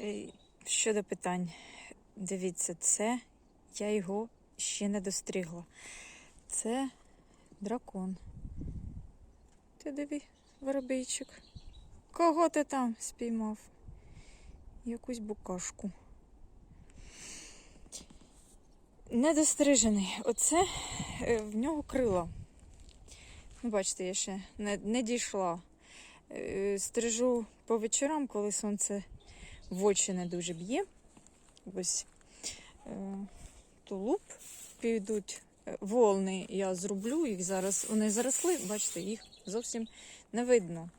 Е, Щодо питань, дивіться, це я його ще не достригла. Це дракон. Ти диви, воробейчик. Кого ти там спіймав? Якусь букашку. Недострижений. Оце е, в нього крила. Ну, бачите, я ще не, не дійшла. Е, Стрижу по вечорам, коли сонце в очі не дуже б'є. Ось е, тулуб підуть. е, Волни я зроблю, їх зараз вони заросли, бачите, їх зовсім не видно.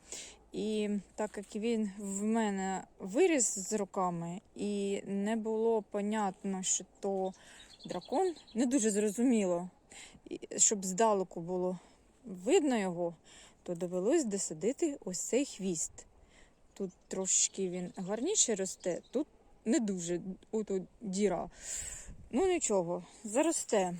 І так як він в мене виріс з роками, і не було понятно, що то дракон, не дуже зрозуміло, щоб здалеку було видно його, то довелось досадити ось цей хвіст. Тут трошечки він гарніше росте, тут не дуже ото діра. Ну нічого, заросте.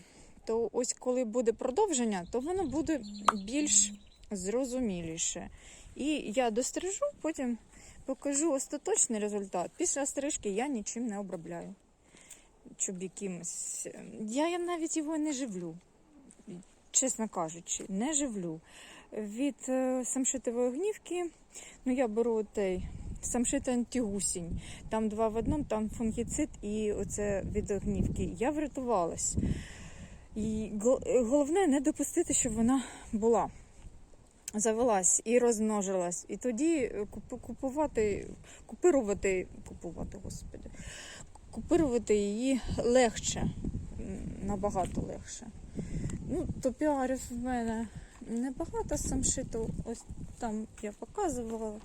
То ось коли буде продовження, то воно буде більш зрозуміліше. І я дострижу, потім покажу остаточний результат. Після стрижки я нічим не обробляю. Щоб якимось. Я навіть його не живлю, чесно кажучи, не живлю. Від е, самшитової гнівки, ну я беру той самшит антигусінь. Там два в одному, там фунгіцид і оце від гнівки. Я врятувалась. І головне не допустити, щоб вона була. Завелась і розмножилась. І тоді е, купувати, купирувати, купувати, господи, купирувати її легше, набагато легше. Ну, топіарів в мене небагато самшиту. Ось там я показувала,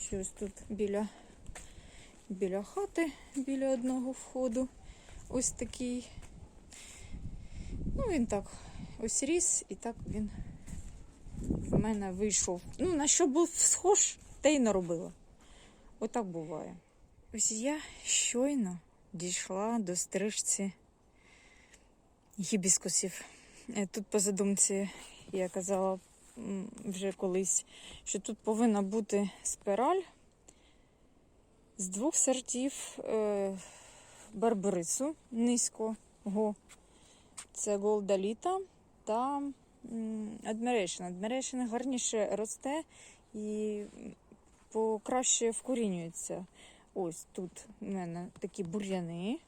що ось тут біля, біля хати, біля одного входу. Ось такий. Ну, він так ось ріс, і так він в мене вийшов. Ну, на що був схож, те й наробила. Отак буває. Ось я щойно дійшла до стрижці гібіскусів. Е, Тут по задумці я казала вже колись, що тут повинна бути спираль з двох сортів е, барбарису низького. Це голдаліта та Admiration. Admiration гарніше росте і покраще вкорінюється. Ось тут у мене такі бур'яни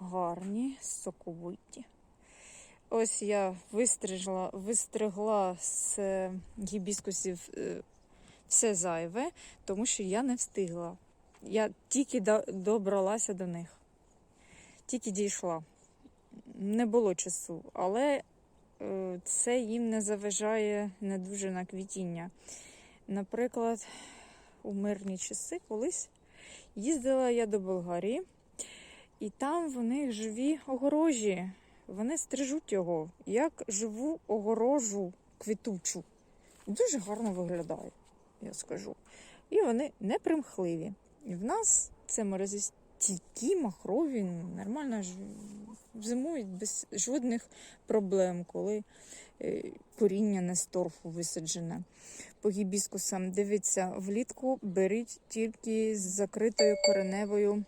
гарні, соковиті. Ось я вистригла, вистригла з гібіскусів е, все зайве, тому що я не встигла. Я тільки добралася до них, тільки дійшла. Не було часу, але е, це їм не заважає не дуже на квітіння. Наприклад, у мирні часи колись їздила я до Болгарії, і там в них живі огорожі. Вони стрижуть його як живу огорожу квітучу. Дуже гарно виглядає, я скажу. І вони непримхливі. І в нас це морозостійкі, махрові, нормально ж зимують без жодних проблем, коли е, коріння не з торфу висаджене. По гібіскусам дивіться, влітку беріть тільки з закритою кореневою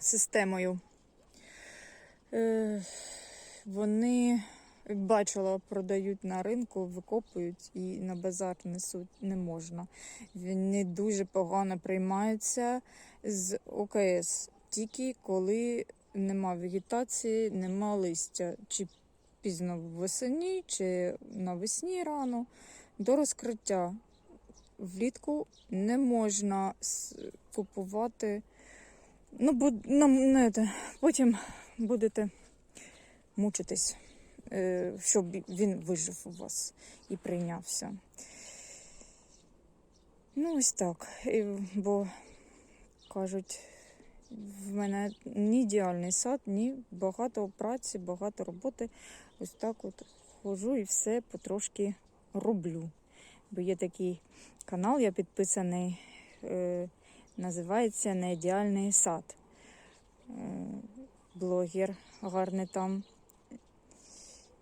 системою. Е, Вони бачила, продають на ринку, викопують і на базар несуть не можна. Вони дуже погано приймаються з ОКС, тільки коли нема вегетації, нема листя, чи пізно весені, чи навесні рано до розкриття. Влітку не можна купувати. Ну, бо нам не потім будете мучитись, е, щоб він вижив у вас і прийнявся. Ну, ось так. Бо кажуть, в мене ні ідеальний сад, ні багато праці, багато роботи. Ось так от ходжу і все потрошки роблю. Бо є такий канал, я підписаний, е, називається Неідеальний сад. Е, блогер гарний там.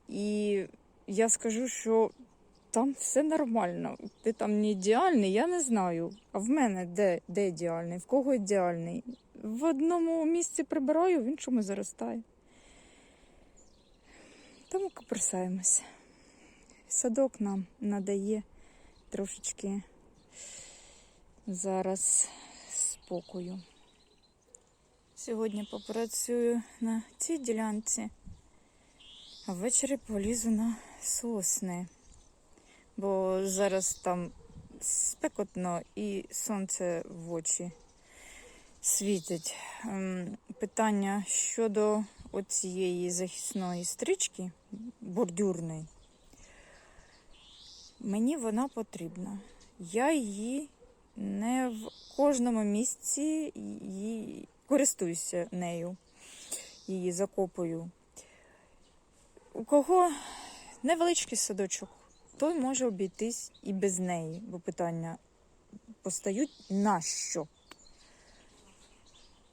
І я скажу, що там все нормально. Ти там не ідеальний, я не знаю. А в мене де, де ідеальний? В кого ідеальний? В одному місці прибираю, в іншому заростає. Тому копирсаємося. Садок нам надає трошечки зараз спокою. Сьогодні попрацюю на цій ділянці, а ввечері полізу на сосни, бо зараз там спекотно і сонце в очі світить. Ем, Питання щодо оцієї захисної стрічки бордюрної. Мені вона потрібна. Я її не в кожному місці її користуюся нею, її закопую. У кого невеличкий садочок, той може обійтись і без неї, бо питання постають на що.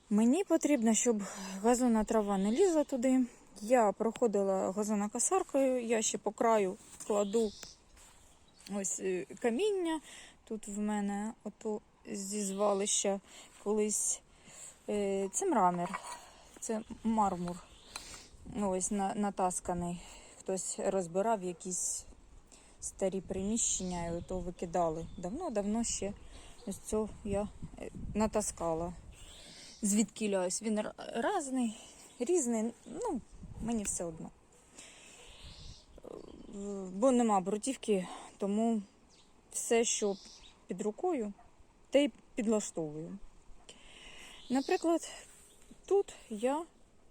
Мені потрібно, щоб газонна трава не лізла туди. Я проходила газонокосаркою, я ще по краю кладу ось е, каміння. Тут в мене ото зі звалища колись це мрамір, це мармур. Ось на, натасканий. Хтось розбирав якісь старі приміщення і ото викидали. Давно-давно ще ось цього я е, натаскала. Звідки ось він разний, різний, ну, мені все одно. Е, Бо нема брутівки, тому все, що під рукою, те й підлаштовую. Наприклад, тут я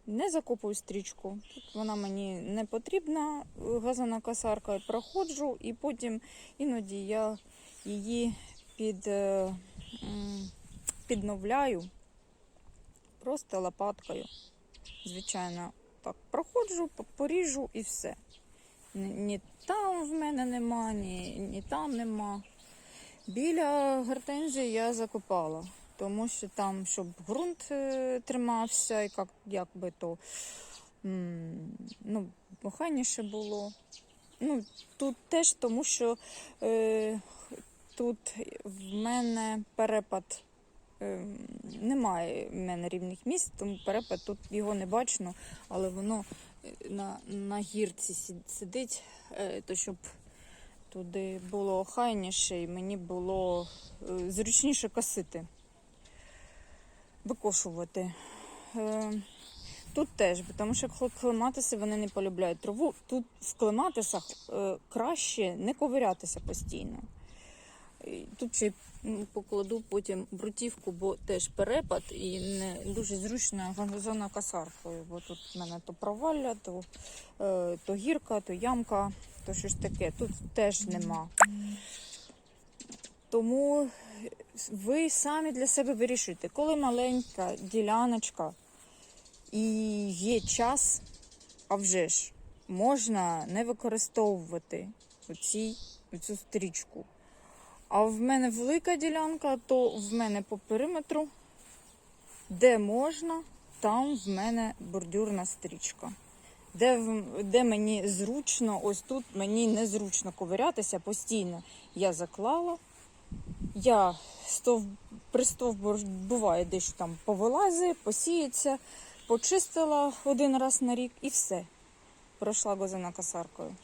не закопую стрічку. Тут вона мені не потрібна, газана косарка проходжу, і потім іноді я її під, е, підновляю просто лопаткою. Звичайно, так проходжу, поріжу і все. Ні там в мене нема, ні, ні там нема. Біля гортензії я закопала, тому що там, щоб ґрунт е, тримався, і як, як би то ну, охайніше було. Ну, тут теж тому, що е, тут в мене перепад. е, Немає в мене рівних місць, тому перепад тут його не бачно, але воно е, на, на гірці сидить, то щоб туди було охайніше і мені було зручніше косити, викошувати. Е, Тут теж, тому що кл- клематиси вони не полюбляють траву. Тут в клематисах е, краще не ковирятися постійно. Тут ще покладу потім брутівку, бо теж перепад і не дуже зручно газонна косаркою, бо тут в мене то провалля, то, е, то гірка, то ямка, то щось таке. Тут теж нема. Тому ви самі для себе вирішуєте, коли маленька діляночка і є час, а вже ж можна не використовувати оці, оцю стрічку. А в мене велика ділянка, то в мене по периметру, де можна, там в мене бордюрна стрічка. Де, де мені зручно, ось тут мені незручно ковирятися постійно. Я заклала, я стов, пристовбур буває дещо там повилазить, посіється, почистила один раз на рік і все. Пройшла газона косаркою.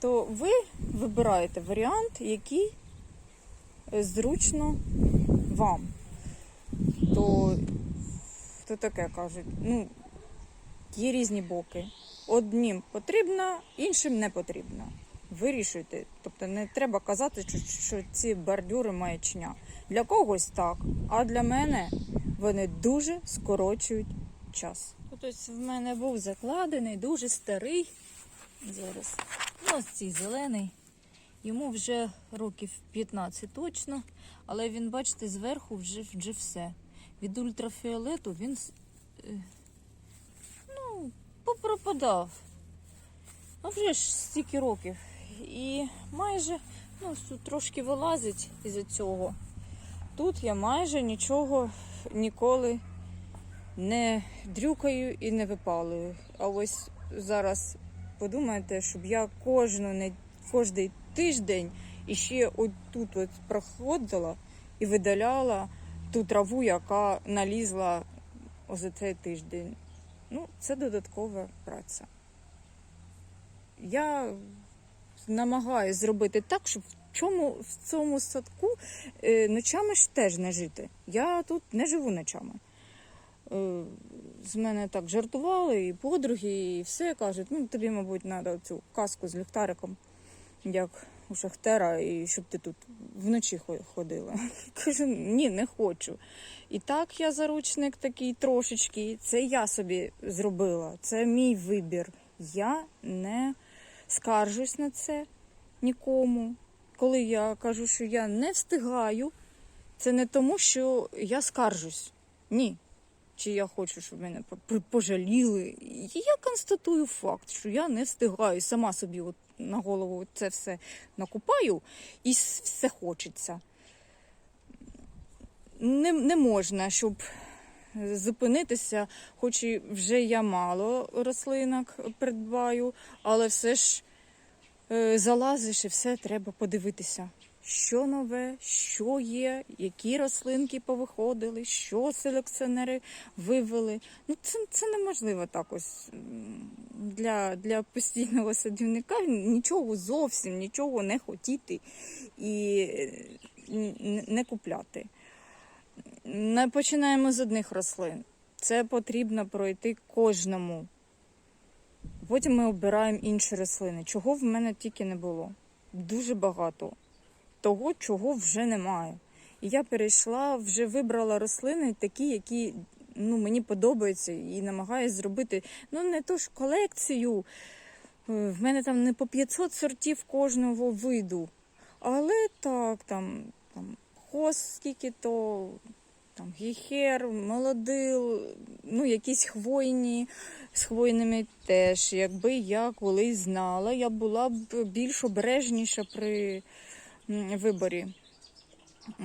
То ви вибираєте варіант, який е, зручно вам. То, то таке кажуть, ну, є різні боки. Одним потрібно, іншим не потрібно. Вирішуйте. Тобто не треба казати, що, що ці бордюри маячня. Для когось так, а для мене вони дуже скорочують час. Тут ось в мене був закладений, дуже старий. Зараз. Ну, ось цей зелений. Йому вже років 15 точно, але він, бачите, зверху вже, вже все. Від ультрафіолету він е, ну, попропадав. А вже ж стільки років. І майже ну, тут трошки вилазить із цього. Тут я майже нічого ніколи не дрюкаю і не випалюю. А ось зараз подумайте, щоб я кожну кожний тиждень і ще от тут от проходила і видаляла ту траву, яка налізла за цей тиждень. Ну, це додаткова праця. Я намагаюся зробити так, щоб в чому в цьому садку е, ночами ж теж не жити. Я тут не живу ночами. Е, з мене так жартували, і подруги, і все кажуть, ну тобі, мабуть, треба цю каску з ліхтариком, як у Шахтера, і щоб ти тут вночі ходила. Кажу, ні, не хочу. І так я заручник такий трошечки. Це я собі зробила. Це мій вибір. Я не скаржусь на це нікому. Коли я кажу, що я не встигаю, це не тому, що я скаржусь. Ні. Чи я хочу, щоб мене по- пожаліли. Я констатую факт, що я не встигаю. Сама собі от на голову це все накупаю і все хочеться. Не, не можна, щоб зупинитися, хоч і вже я мало рослинок придбаю, але все ж е, залазиш і все треба подивитися. Що нове, що є, які рослинки повиходили, що селекціонери вивели. Ну, це, це неможливо так ось для, для постійного садівника нічого зовсім нічого не хотіти і е, не купляти. Не починаємо з одних рослин. Це потрібно пройти кожному. Потім ми обираємо інші рослини. Чого в мене тільки не було. Дуже багато того, чого вже немає. І я перейшла, вже вибрала рослини такі, які ну, мені подобаються, і намагаюся зробити ну, не то ж колекцію. Е, В мене там не по 500 сортів кожного виду. Але так, там, там хост скільки то, там гіхер, молодил, ну, якісь хвойні, з хвойними теж. Якби я колись знала, я була б більш обережніша при виборі.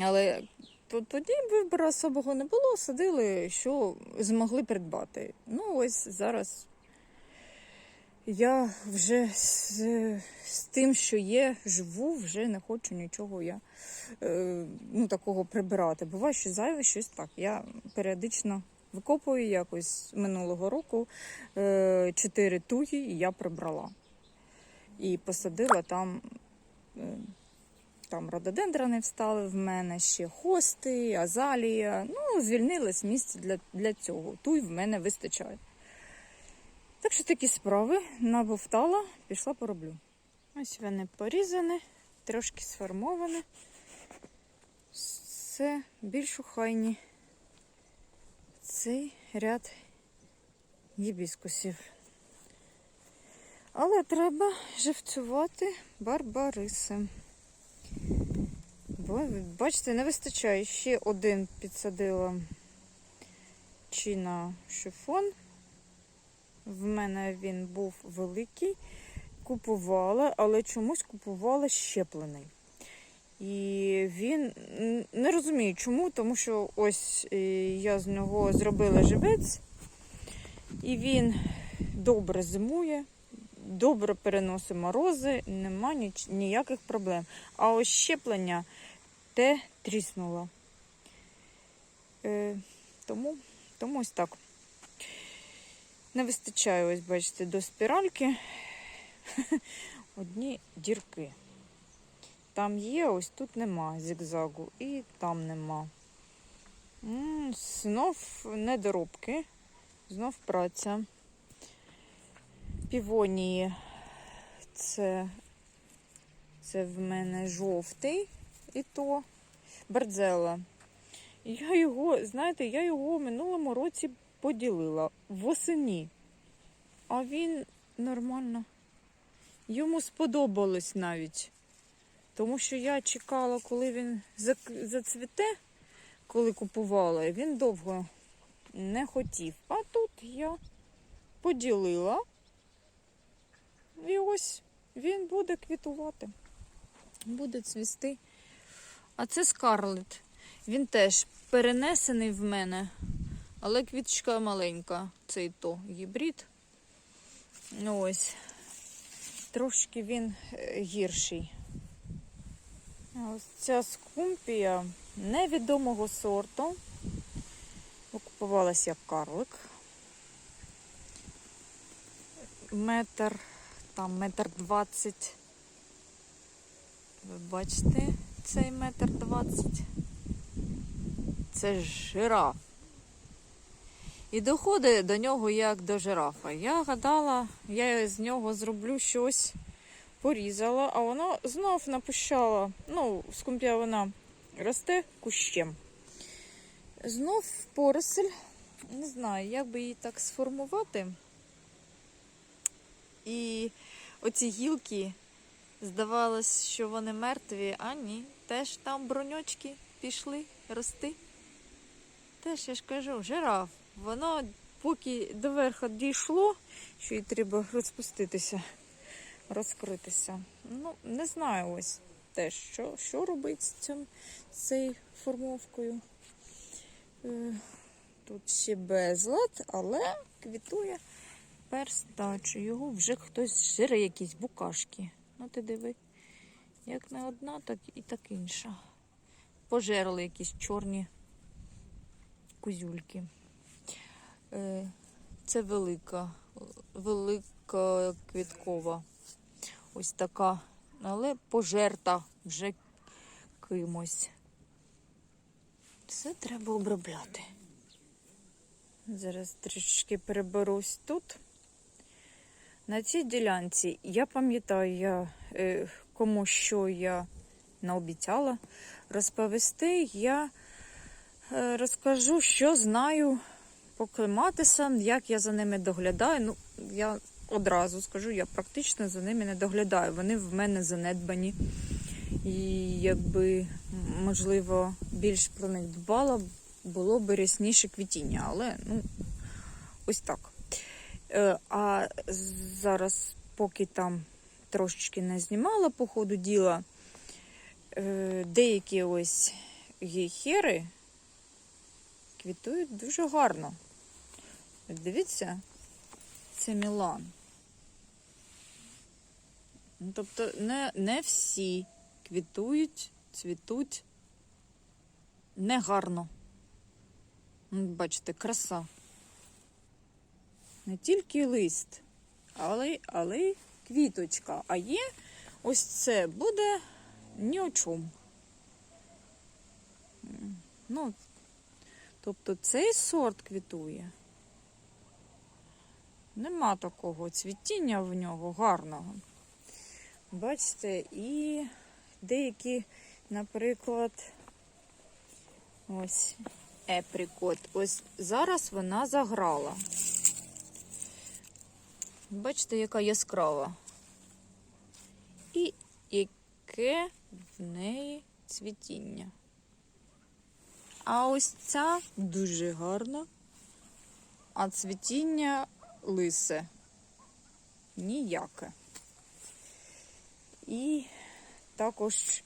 Але тоді тоді вибору особого не було, садили, що змогли придбати. Ну, ось зараз я вже з, з тим, що є, живу, вже не хочу нічого я е, ну, такого прибирати. Буває, що зайве щось так. Я періодично викопую якось минулого року е, чотири туї і я прибрала. І посадила там. Е, там рододендрони встали в мене, ще хости, азалія. Ну, звільнилось місце для, для цього. Туй в мене вистачає. Так що такі справи набовтала, пішла пороблю. Ось вони порізані, трошки сформовані. Це більш ухайні. Цей ряд гібіскусів. Але треба живцювати барбариси. Бо, бачите, не вистачає. Ще один підсадила чи на шифон. В мене він був великий. Купувала, але чомусь купувала щеплений. І він не розумію чому, тому що ось е, я з нього зробила живець, і він добре зимує, добре переносить морози, нема ніч- ніяких проблем. А ось щеплення те тріснуло. Е, тому, тому ось так. Не вистачає, ось, бачите, до спіральки одні дірки. Там є, ось тут нема зігзагу і там нема. Знов недоробки, знов праця. Півонії це, це в мене жовтий і то Бердзела. Я його, знаєте, я його в минулому році поділила восені. А він нормально. Йому сподобалось навіть. Тому що я чекала, коли він зацвіте, коли купувала, і він довго не хотів. А тут я поділила. І ось він буде квітувати, буде цвісти. А це скарлет. Він теж перенесений в мене, але квіточка маленька. Цей то гібрид. Ну ось. Трошки він е, гірший. Ось ця скумпія невідомого сорту. Купувалась як карлик. Метр, там метр двадцять. Ви бачите цей метр двадцять? Це жираф. І доходить до нього як до жирафа. Я гадала, я з нього зроблю щось, порізала, а воно знов напущало. Ну, скумпія вона росте кущем. Знов поросль. Не знаю, як би її так сформувати. І оці гілки, здавалось, що вони мертві, а ні, теж там броньочки пішли рости. Теж я ж кажу, жираф. Воно поки до верху дійшло, що їй треба розпуститися, розкритися. Ну, не знаю ось теж, що, що робити з цим, цією формовкою. Е, Тут ще безлад, але квітує перстач. Його вже хтось жире якісь букашки. Ну ти диви, як не одна, так і так інша. Пожерли якісь чорні кузюльки. Е, Це велика, велика квіткова. Ось така, але пожерта вже кимось. Все треба обробляти. Зараз трішечки переберусь тут. На цій ділянці я пам'ятаю, я, е, кому що я наобіцяла розповісти, я е, розкажу, що знаю по клематисам, як я за ними доглядаю. Ну, я одразу скажу, я практично за ними не доглядаю. Вони в мене занедбані. І якби, можливо, більш про них дбала, було б рясніше квітіння, але ну, ось так. Е, А зараз, поки там трошечки не знімала по ходу діла, е, деякі ось гейхери квітують дуже гарно. Дивіться, це Мілан. Ну, Тобто не, не всі квітують, цвітуть негарно. Ну, Бачите, краса. Не тільки лист, але, але й квіточка. А є ось це буде ні о чому. Ну, тобто цей сорт квітує. Нема такого цвітіння в нього гарного. Бачите, і деякі, наприклад, ось еприкот. Ось зараз вона заграла. Бачите, яка яскрава. І яке в неї цвітіння. А ось ця дуже гарна, а цвітіння лисе. Ніяке. І також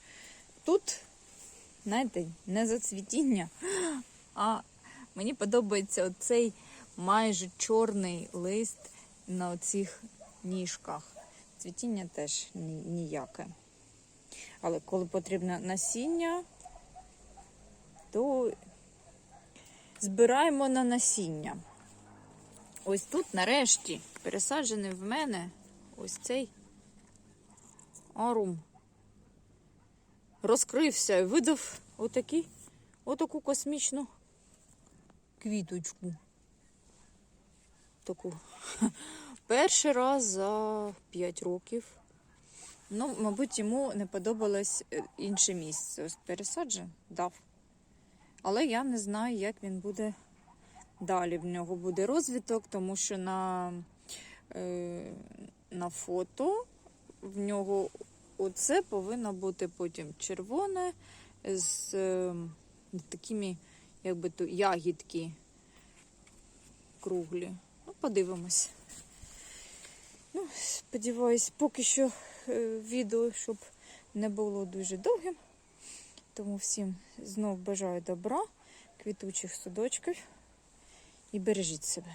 тут, знаєте, не зацвітіння, а мені подобається оцей майже чорний лист на оцих ніжках. Цвітіння теж ніяке. Але коли потрібно насіння, то збираємо на насіння. Ось тут нарешті пересаджений в мене ось цей арум. Розкрився і видав отакий, отаку космічну квіточку. Таку. Перший раз за 5 років. Ну, мабуть, йому не подобалось е, інше місце. Ось пересаджен, дав. Але я не знаю, як він буде далі. В нього буде розвиток, тому що на, е, на фото в нього оце повинно бути потім червоне з е, такими, якби то ягідки круглі. Ну, подивимось. Ну, сподіваюсь, поки що е, відео, щоб не було дуже довгим. Тому всім знов бажаю добра, квітучих садочків і бережіть себе.